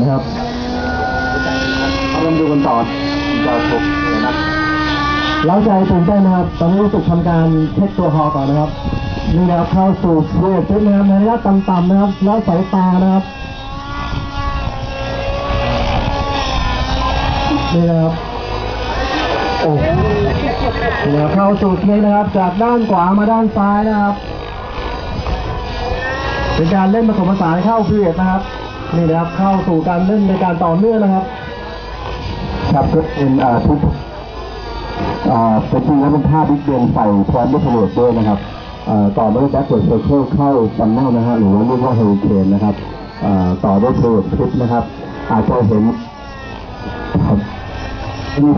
นะครับเอาลองดูกันต่อต่อชกนะครับเล้าใจตื่นเต้นนะครับ ตอนนี้รู้สึกทำการเช็คตัวฮอก่อนนะครับนี่นะครับเข้าสู่เวทเช็คนะครับในระยะต่ำๆนะครับแล้วสายตานะครับนี่นะครับโอ้นี่นะครับเข้าสู่เช็คนะครับ จากด้านขวามาด้านซ้ายนะครับ เป็นการเล่นผสมผสานเข้าเรียดนะครับ นี่นะครับเข้าสู่การเล่นในการต่อเนื่องนะครับครับก็เป็นอ่าทุกอ่าเป็นจริงแล้วเป็นท่าบิ๊กเบนใส่พร้อมด้วยพาวเวอร์ด้วยนะครับอ่าต่อด้วยแบ็คเวิร์ดเซอร์เคิลเข้าฟันเนลนะฮะหรือว่าเรียกว่าเฮอริเคนนะครับอ่าต่อด้วยเวอร์คลิปนะครับ อาจจะเห็นครับนี่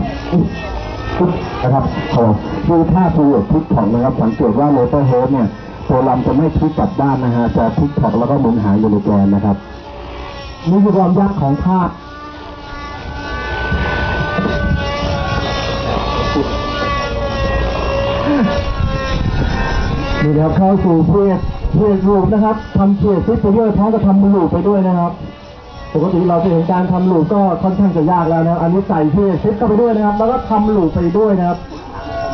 นะครับขอคือท่าพาวเวอร์คลิปของนะครับ สังเกตว่าโรเตอร์เฮดเนี่ยตัวลำจะไม่พลิกกลับด้านนะฮะจะพลิกถอกแล้วก็หมุนหางอยู่ในแกนนะครับ นี่คือความยากของท่านี่นะครับเข้าสู่เพจเพจรูปนะครับทำเพจซิปไปด้วยพร้อมกับทำลูปไปด้วยนะครับปกติเราจะเห็นการทำลูปก็ค่อนข้างจะยากแล้วนะครับอันนี้ใส่เพจซิปเข้าไปด้วยนะครับ แล้วก็ทำลูปไปด้วยนะครับ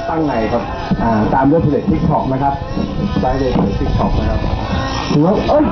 ตั้งไงครับอ่าตามด้วยเพจทิกท็อกนะครับได้เลยเพจทิกท็อกนะครับถือว่าเอ้ย